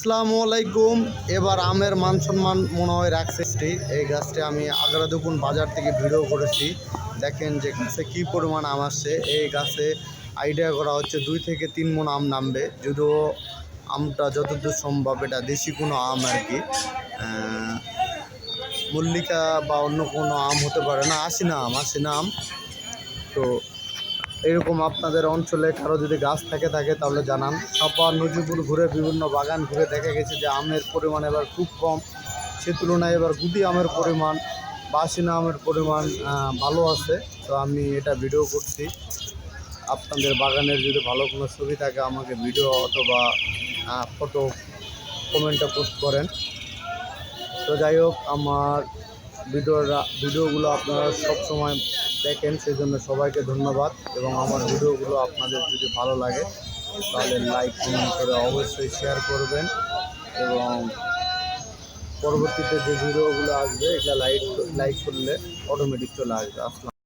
আসসালামু আলাইকুম। এবার আমের মান সম্মান মনে হয় রাখছে। এই গাছটি আমি আগ্রা দুপুন বাজার থেকে ভিডিও করেছি। দেখেন যে গাছে কী পরিমাণ আম আসছে। এই গাছে আইডিয়া করা হচ্ছে দুই থেকে তিন মন আম নামবে। যদিও আমটা যতদূর সম্ভব এটা দেশি কোনো আম আর কি। মল্লিকা বা অন্য কোনো আম হতে পারে না। আসিনা আম আসিনা আম। তো এরকম আপনাদের অঞ্চলে কারও যদি গাছ থেকে, থাকে তাহলে জানান। সাপা নজিপুর ঘুরে বিভিন্ন বাগান ঘুরে দেখা গেছে যে আমের পরিমাণ এবার খুব কম। সে তুলনায় এবার গুটি আমের পরিমাণ বাসিনা আমের পরিমাণ ভালো আছে। তো আমি এটা ভিডিও করছি। আপনাদের বাগানের যদি ভালো কোনো ছবি থাকে, আমাকে ভিডিও অথবা ফটো কমেন্টে পোস্ট করেন। তো যাই হোক, আমার ভিডিওরা ভিডিওগুলো আপনারা সব সময় দেখেন সেই জন্য সবাইকে ধন্যবাদ। এবং আমার ভিডিওগুলো আপনাদের যদি ভালো লাগে, তাহলে লাইক, কমেন্ট করে অবশ্যই শেয়ার করবেন। এবং পরবর্তীতে যে ভিডিওগুলো আসবে এটা লাইক লাইক করলে অটোমেটিক চলে আসবে। আসসালাম